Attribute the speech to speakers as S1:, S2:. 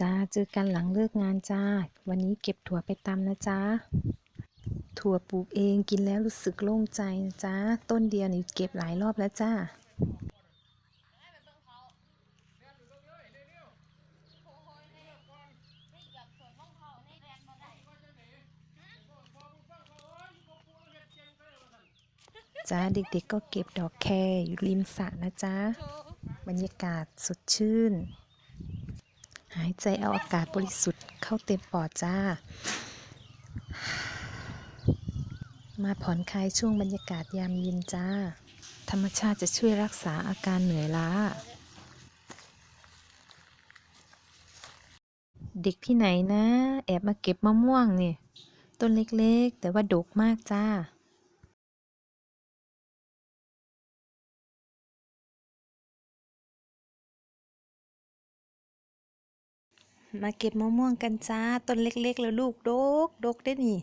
S1: จ้าเจอกันหลังเลิกงานจ้า วันนี้เก็บถั่วไปตำนะจ้าถั่วปลูกเองกินแล้วรู้สึกโล่งใจนะจ้าต้นเดียวนี่เก็บหลายรอบแล้วจ้าจ้าเด็กๆก็เก็บดอกแครอยู่ริมสระนะจ๊ะบรรยากาศสดชื่น หายใจเอาอากาศบริสุทธิ์เข้าเต็มปอดจ้า มาผ่อนคลายช่วงบรรยากาศยามเย็นจ้า ธรรมชาติจะช่วยรักษาอาการเหนื่อยล้า เด็กที่ไหนนะ แอบมาเก็บมะม่วงนี่ ต้นเล็กๆ แต่ว่าดกมากจ้า มาเก็บมะม่วงกันจ้าต้นเล็กๆ แล้วลูกดกดกได้นี่